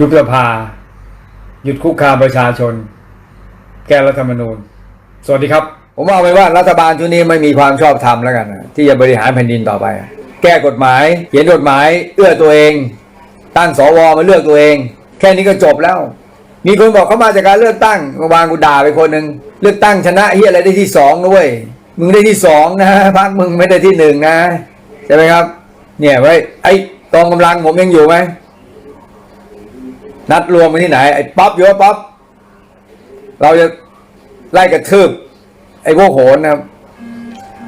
ยุบสภา หยุดคุกคามประชาชน แก้รัฐธรรมนูญ สวัสดีครับ ผมเอาไปว่ารัฐบาลชุดนี้ไม่มีความชอบธรรมแล้วกันที่จะบริหารแผ่นดินต่อไป แก้กฎหมาย เขียนกฎหมาย เอื้อตัวเอง ตั้งสวมาเลือกตัวเอง แค่นี้ก็จบแล้ว มีคนบอกเขามาจากการเลือกตั้งเมื่อวานกูด่าไปคนหนึ่งเลือกตั้งชนะเฮียอะไรได้ที่สองนะเว้ยมึงได้ที่สองนะพักมึงไม่ได้ที่หนึ่งนะใช่ไหมครับ เนี่ยไว้ยไอ้กองกำลังผมยังอยู่ไหม นัดรวมกันที่ไหนไอ้ป๊อปอยู่ว่าป๊อปเราจะไล่กระทืบไอ้พวกโหนนะครับ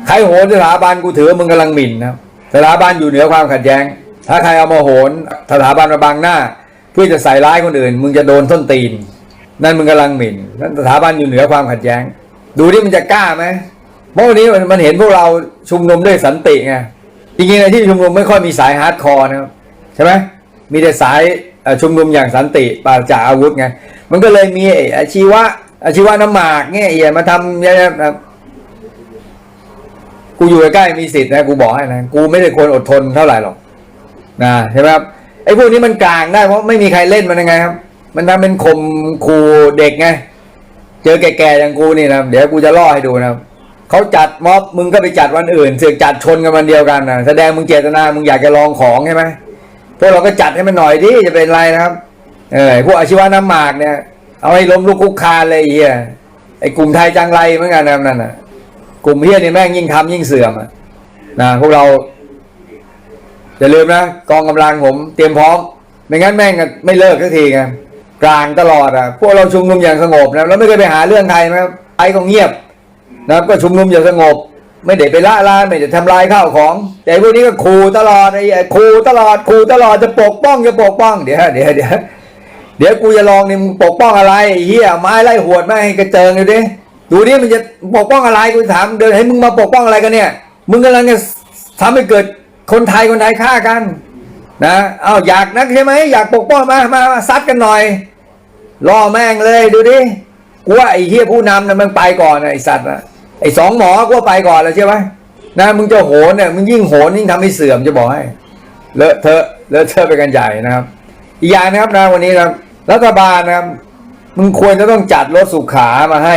ใครโหนสถาบันกูถือมึงกำลังหมิ่นนะครับสถาบันอยู่เหนือความขัดแย้ง ถ้าใครเอามาโหนสถาบันมาบังหน้า เพื่อจะใส่ร้ายคนอื่น มึงจะโดนส้นตีน นั่นมึงกำลังหมิ่นนั่นสถาบันอยู่เหนือความขัดแย้ง ดูที่มันจะกล้าไหมเมื่อวันนี้มันเห็นพวกเราชุมนุมด้วยสันติไงจริงๆในที่ชุมนุมไม่ค่อยมีสายฮาร์ดคอร์นะครับใช่ไหมมีแต่สาย ชุมนุมอย่างสันติปราศจากอาวุธไงมันก็เลยมีอาชีวะอาชีวะน้ำหมากเนี่ยอี่ยมาทำเนี่ยนะครับกูอยู่ใกล้มีสิทธิ์นะกูบอกให้นะกูไม่ได้ควรอดทนเท่าไหร่หรอกนะใช่ไหมครับไอ้พวกนี้มันกลางได้เพราะไม่มีใครเล่นมันยังไงครับ มันทำเป็นข่มขู่เด็กไงเจอแก่ๆอย่างกูนี่นะเดี๋ยวกูจะล่อให้ดูนะเขาจัดม็อบมึงก็ไปจัดวันอื่นเสือกจัดชนกันวันเดียวกันนะแสดงมึงเจตนามึงอยากจะลองของใช่ไหม วกเราก็จัดให้มันหน่อยดิจะเป็นไรนะครับเออพวกอาชีวะน้ำหมากเนี่ย เอาให้ล้มลุกคุกคานเลยเฮียไอ้กลุ่มไทยจังไรเหมือนกันนะนั่นน่ะ กลุ่มเฮียนี่แม่งยิ่งทำยิ่งเสื่อมนะพวกเราอย่าลืมนะกองกำลังผมเตรียมพร้อม ไม่งั้นแม่งก็ไม่เลิกสักทีไงกลางตลอดอะ พวกเราชุมนุมอย่างสงบนะแล้วไม่เคยไปหาเรื่องใครนะครับไอ้ก็เงียบนะครับก็ชุมนุมอย่างสงบ ไม่ได้ไปละลานไม่ได้ทำลายข้าวของ แต่พวกนี้ก็ขู่ตลอดไอ้ไอ้ขู่ตลอดขู่ตลอดจะปกป้องจะปกป้องเดี๋ยวเดี๋ยวเดี๋ยวเดี๋ยวกูจะลองนี่มึงปกป้องอะไรเฮียไม้ไล่หวดไม่ให้กระเจิงเลยดิดูดิมันจะปกป้องอะไรกูถามเดินให้มึงมาปกป้องอะไรกันเนี่ยมึงกำลังจะทำให้เกิดคนไทยคนไทยฆ่ากัน นะเอาอยากนักใช่ไหมอยากปกป้องมามาซัดกันหน่อยล่อแม่งเลยดูดิกูว่าไอ้เฮียผู้นำนะมันไปก่อนไอ้สัตว์นะ ไอ้สองหมอกูว่าไปก่อนแล้วใช่ไหมนะมึงจะโหนเนี่ยมึงยิ่งโหนยิ่งทำให้เสื่อมจะบอกให้เลอะเทอะเลอะเทอะไปกันใหญ่นะครับ อีกอย่างนะครับนะวันนี้นะครับรัฐบาลนะครับ มึงควรจะต้องจัดรถสุขามาให้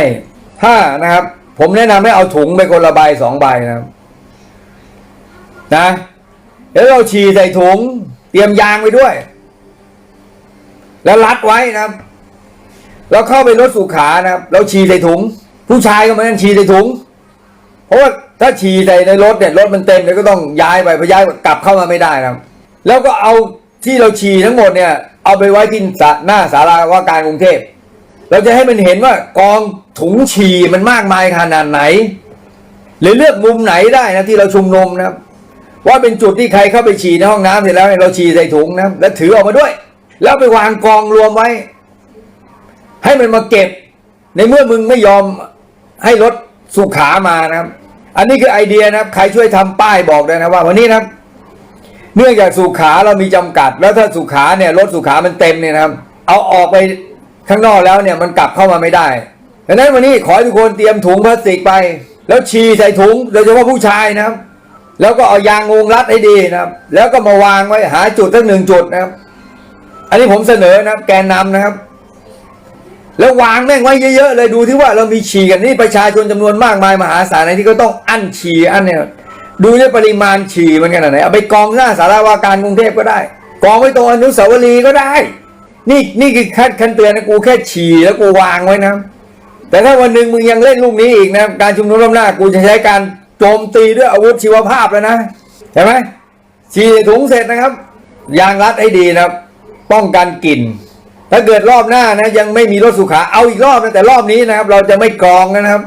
ถ้านะครับ ผมแนะนำให้เอาถุงไปคนละใบสองใบนะครับ นะแล้วเราฉี่ใส่ถุง เตรียมยางไปด้วย แล้วรัดไว้นะครับเราเข้าไปรถสุขานะครับ เราฉี่ใส่ถุง ผู้ชายก็เหมือนกันฉี่ใส่ถุง เพราะว่าถ้าฉี่ใส่ในรถเนี่ยรถมันเต็มเนี่ยก็ต้องย้ายไปพอย้ายกลับเข้ามาไม่ได้นะแล้วก็เอาที่เราฉี่ทั้งหมดเนี่ย เอาไปไว้ที่หน้าศาลาว่าการกรุงเทพเราจะให้มันเห็นว่ากองถุงฉี่มันมากมายขนาดไหน หรือเลือกมุมไหนได้นะที่เราชุมนุมนะครับ ว่าเป็นจุดที่ใครเข้าไปฉี่ในห้องน้ำเสร็จแล้วเนี่ยเราฉี่ใส่ถุงนะแล้วถือออกมาด้วย แล้วไปวางกองรวมไว้ ให้มันมาเก็บในเมื่อมึงไม่ยอม ให้รถสุขามานะครับ อันนี้คือไอเดียนะครับ ใครช่วยทำป้ายบอกด้วยนะว่า วันนี้นะครับ เนื่องจากสุขาเรามีจำกัด แล้วถ้าสุขาเนี่ยรถสุขามันเต็มเนี่ยนะครับ เอาออกไปข้างนอกแล้วเนี่ยมันกลับเข้ามาไม่ได้ดังนั้นวันนี้ขอให้ทุกคนเตรียมถุงพลาสติกไป แล้วฉี่ใส่ถุงโดยเฉพาะผู้ชายนะครับ แล้วก็เอายางงงรัดให้ดีนะครับ แล้วก็มาวางไว้หาจุดทั้งหนึ่งจุดนะครับ อันนี้ผมเสนอนะครับ แกนนำนะครับ แล้ววางแม่งไว้เยอะๆเลยดูที่ว่าเรามีฉี่กันนี่ประชาชนจำนวนมากมายมหาศาลในที่ก็ต้องอั้นฉี่อันเนี่ยดูในปริมาณฉี่มันขนาดไหนเอาไปกองหน้าสาราวาการกรุงเทพก็ได้ กองไว้ตรงอนุสาวรีย์ก็ได้ นี่นี่คือขั้นขั้นเตือนนะกูแค่ฉี่แล้วกูวางไว้นะ แต่ถ้าวันหนึ่งมึงยังเล่นลูกนี้อีกนะการชุมนุมรอบหน้ากูจะใช้การโจมตีด้วยอาวุธชีวภาพแล้วนะเห็นไหมฉี่ถุงเสร็จนะครับยางรัดให้ดีนะครับ ป้องกันกลิ่น ถ้าเกิดรอบหน้านะ ยังไม่มีรถสุขาเอาอีกรอบนะแต่รอบนี้นะครับ เราจะไม่กรองนะครับ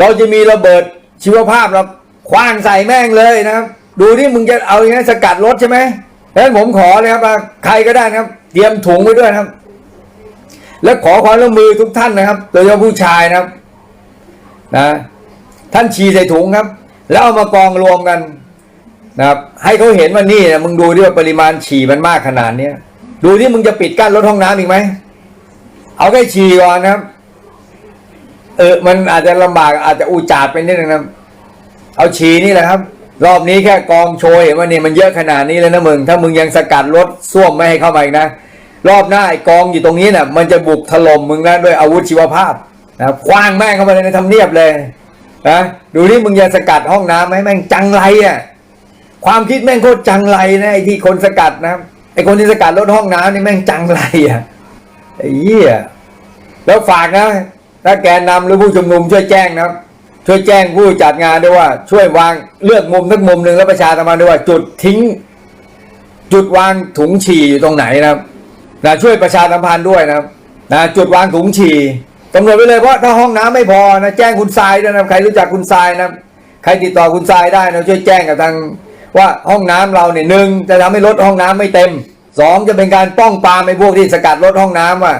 เราจะมีระเบิดชีวภาพเราคว้างใส่แม่งเลยนะครับ ดูที่มึงจะเอาอย่างนี้สกัดรถใช่ไหมดังนั้นผมขอเลยครับใครก็ได้นะครับ เตรียมถุงไว้ด้วยนะครับ และขอความร่วมมือทุกท่านนะครับโดยเฉพาะผู้ชายนะครับ นะ ท่านฉีใส่ถุงครับ แล้วเอามากองรวมกันนะครับ ให้เขาเห็นว่านี่นะมึงดูดิว่าปริมาณฉี่มันมากขนาดเนี้ย ดูที่มึงจะปิดกั้นรถห้องน้ำอีกไหม เอาแค่ฉี่ก่อนนะครับ เออ มันอาจจะลำบากอาจจะอุจจาดไปนิดนึงนะเอาฉี่นี่แหละครับ รอบนี้แค่กองโชยเห็นว่านี่มันเยอะขนาดนี้แล้วนะมึง ถ้ามึงยังสกัดรถส้วมไม่ให้เข้ามาอีกนะ รอบหน้าไอ้กองอยู่ตรงนี้นี่ยมันจะบุกถล่มมึงนะด้วยอาวุธชีวภาพนะคว้างแม่งเข้ามาในทำเนียบเลยนะดูนี่มึงจะสกัดห้องน้ำไหมแม่งจังไรอะ ความคิดแม่งโคตรจังไรนะไอ้ที่คนสกัดนะ ไอ้คนที่สกัดรถห้องน้ำนี่แม่งจังไรอะไอ้เหี้ยแล้วฝากนะถ้าแกนนำหรือผู้ชุมนุมช่วยแจ้งนะช่วยแจ้งผู้จัดงานด้วยว่า ช่วยวางเลือกมุมสักมุมหนึ่งแล้วประชาสัมพันธ์ด้วยว่า จุดทิ้ง จุดวางถุงฉี่อยู่ตรงไหนนะนะช่วยประชาสัมพันธ์ด้วยนะนะจุดวางถุงฉี่กำหนดไว้เลยเพราะถ้าห้องน้ำไม่พอนะแจ้งคุณทรายด้วยนะใครรู้จักคุณทรายนะใครติดต่อคุณทรายได้นะช่วยแจ้งกับทาง ว่าห้องน้ำเราเนี่ยหนึ่งจะทำให้รถห้องน้ำไม่เต็มสองจะเป็นการป้องปรามไอ้พวกที่สกัดรถห้องน้ำว่า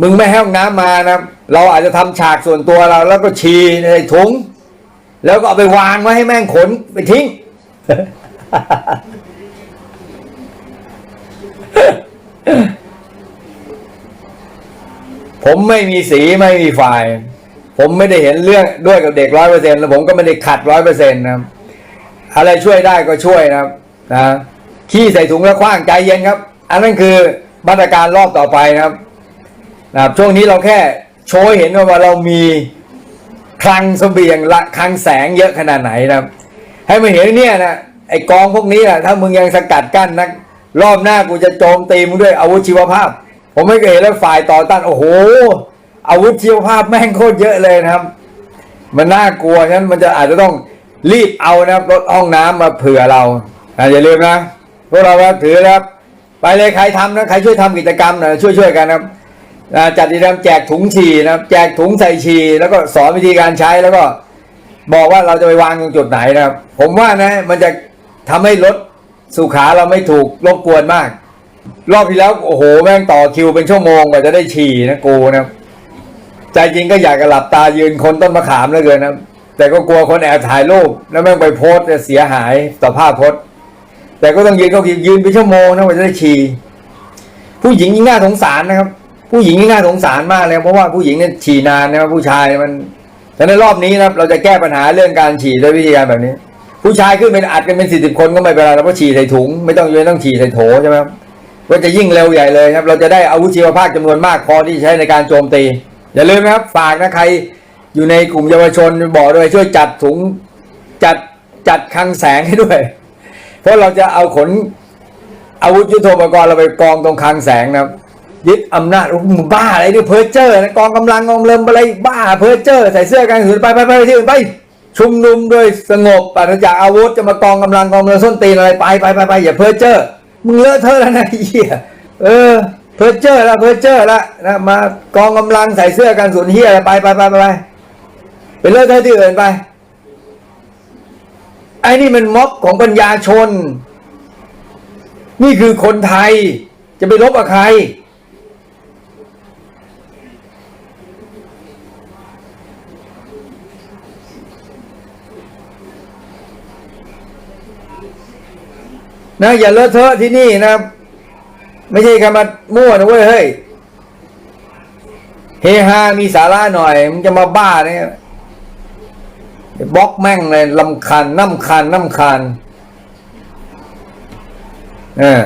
มึงไม่ให้ห้องน้ำมานะเราอาจจะทำฉากส่วนตัวเรา แล้วก็ฉี่ในถุง แล้วก็เอาไปวางไว้ให้แม่งขนไปทิ้งผมไม่มีสีไม่มีฝ่าย ผมไม่ได้เห็นเรื่องด้วยกับเด็กร้อยเปอร์เซ็นต์แล้วผมก็ไม่ได้ขัดร้อยเปอร์เซ็นต์นะครับ อะไรช่วยได้ก็ช่วยนะครับนะขี้ใส่ถุงแล้วคว้างใจเย็นครับ อันนั้นคือมาตรการรอบต่อไปนะครับนะครับ ช่วงนี้เราแค่โชว์เห็นว่าเรามีคลังเสบียงละคลังแสงเยอะขนาดไหนนะครับ ให้มันเห็นเนี่ยนะไอ้กองพวกนี้นะถ้ามึงยังสกัดกั้นนะรอบหน้ากูจะโจมตีมึงด้วยอาวุธชีวภาพ ผมไม่เคยเห็นแล้วฝ่ายต่อต้านโอ้โหอาวุธชีวภาพแม่งโคตรเยอะเลยนะครับ มันน่ากลัวฉะนั้นมันจะอาจจะต้อง รีบเอานะครับรถห้องน้ำมาเผื่อเราอย่าลืมนะพวกเราถือนะครับ ไปเลยใครทำนะใครช่วยทำกิจกรรมหนะช่วยช่วยๆกันนะครับจัดกิจกรรมแจกถุงฉี่นะครับ แจกถุงใส่ฉี่แล้วก็สอนวิธีการใช้แล้วก็ บอกว่าเราจะไปวางตรงจุดไหนนะครับ ผมว่านะมันจะทำให้รถสุขาเราไม่ถูกรบกวนมาก รอบที่แล้วโอ้โหแม่งต่อคิวเป็นชั่วโมงกว่าจะได้ฉี่นะกูนะครับใจจริงก็อยากจะหลับตายืนคนต้นมะขามเหลือเกินนะ แต่ก็กลัวคนแอบถ่ายรูปแล้วแม่งไปโพสจะเสียหายต่อภาพพจน์ แต่ก็ต้องยืนก็ยืนเป็นชั่วโมงนะกว่าจะได้ฉี่ผู้หญิงยิ่งน่าสงสารนะครับ ผู้หญิงยิ่งน่าสงสารมากเลยเพราะว่าผู้หญิงเนี่ยฉี่นานนะผู้ชายมันแต่ในรอบนี้นะครับเราจะแก้ปัญหาเรื่องการฉี่ด้วยวิธีการแบบนี้ ผู้ชายขึ้นเป็นอัดกันเป็นสี่สิบคนก็ไม่เป็นไรเราก็ฉี่ใส่ถุง ไม่ต้องไม่ต้องฉี่ใส่โถใช่ไหมครับก็จะยิ่งเร็วใหญ่เลยครับ เราจะได้อาวุธชีวภาพจำนวนมากพอที่ใช้ในการโจมตี อย่าลืมนะครับฝากนะใคร อยู่ในกลุ่มเยาวชนบอกด้วยช่วยจัดถุงจัดจัดคลังแสงให้ด้วย เพราะเราจะเอาขนอาวุธยุทโธปกรณ์เราไปกองตรงคลังแสงนะครับยึดอำนาจมึงบ้าอะไรเนี่เพอร์เจอร์กองกำลังกองเริมอะไรบ้าเพอร์เจอร์ ใส่เสื้อกันหืนไปไปไปที่อื่นไป ชุมนุมโดยสงบปราศจากอาวุธจะมากองกำลังกองเรือส้นตีนอะไรไปไปไปไปอย่าเพอร์เจอร์มึงเลอะเทอะแล้วนะเหี้ยเออเพอร์เจอร์ละเพอร์เจอร์ละนะมากองกำลังใส่เสื้อกันสุนเหี้ยอะไรไปไปไปไปไปไป เลอะเทอะที่อื่นไป ไอ้นี่มันม็อบของปัญญาชน นี่คือคนไทย จะไปลบกับใคร นะอย่าเลอะเทอะที่นี่นะ ไม่ใช่คำมามั่วนะเว้ยเฮ้ยเฮฮามีสาระหน่อย มึงจะมาบ้าเนี่ย บล็อกแม่งเลยลำคันน้ำคันน้ำคันเออ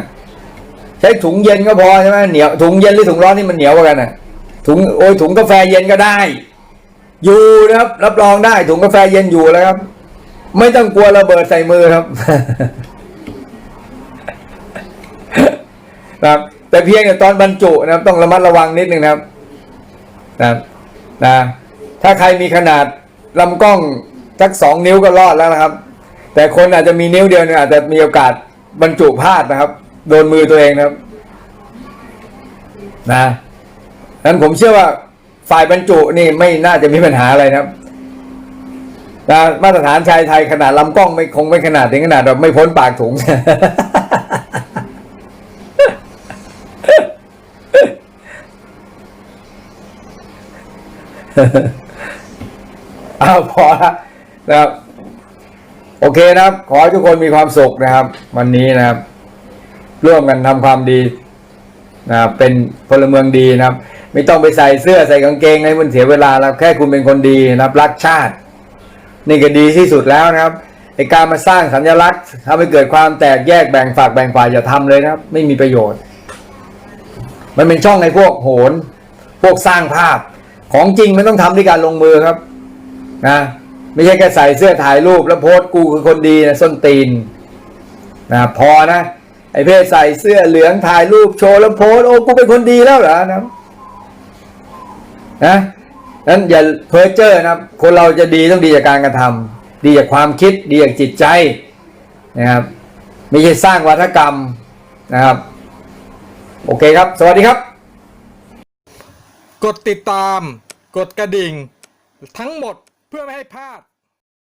ใช้ถุงเย็นก็พอใช่ไหมเหนียวถุงเย็นหรือถุงร้อนนี่มันเหนียวกว่ากันอะถุงโอ้ยถุงกาแฟเย็นก็ได้ อยู่นะครับ รับรองได้ ถุงกาแฟเย็นอยู่แล้วครับ ไม่ต้องกลัวระเบิดใส่มือครับนะครับ แต่เพียงแต่ตอนบรรจุนะครับ ต้องระมัดระวังนิดนึงนะครับนะนะถ้าใครมีขนาดลำกล้อง สักสองนิ้วก็รอดแล้วนะครับ แต่คนอาจจะมีนิ้วเดียวเนี่ยอาจจะมีโอกาสบรรจุพลาดนะครับ โดนมือตัวเองนะครับ นะนั้นผมเชื่อว่าฝ่ายบรรจุนี่ไม่น่าจะมีปัญหาอะไรนะครับนะมาตรฐานชายไทยขนาดลำกล้องไม่คงไม่ขนาดถึงขนาดแบบไม่พ้นปากถุง อ้าวพอละ นะครับ โอเคนะครับ ขอให้ทุกคนมีความสุขนะครับ วันนี้นะครับ ร่วมกันทำความดีนะครับเป็นพลเมืองดีนะครับ ไม่ต้องไปใส่เสื้อใส่กางเกงให้มันเสียเวลาแล้วแค่คุณเป็นคนดีนะครับ รักชาติ นี่ก็ดีที่สุดแล้วนะครับไอการมาสร้างสัญลักษณ์ทำให้เกิดความแตกแยกแบ่งฝักแบ่งฝ่ายอย่าทำเลยนะครับ ไม่มีประโยชน์ มันเป็นช่องในพวกโหน พวกสร้างภาพของจริงมันต้องทำด้วยการลงมือครับ นะ ไม่ใช่แค่ใส่เสื้อถ่ายรูปแล้วโพสต์กูคือคนดีนะส้นตีนนะพอนะ ไอ้เพศใส่เสื้อเหลืองถ่ายรูปโชว์แล้วโพสต์โอ้กูเป็นคนดีแล้วเหรอนะนะนั้นอย่าเพ้อเจ้อนะครับคนเราจะดีต้องดีจากการกระทำดีจากความคิดดีจากจิตใจนะครับไม่ใช่สร้างวัฒกรรมนะครับ โอเคครับ สวัสดีครับ กดติดตาม กดกระดิ่ง ทั้งหมด เพื่อไม่ให้พลาด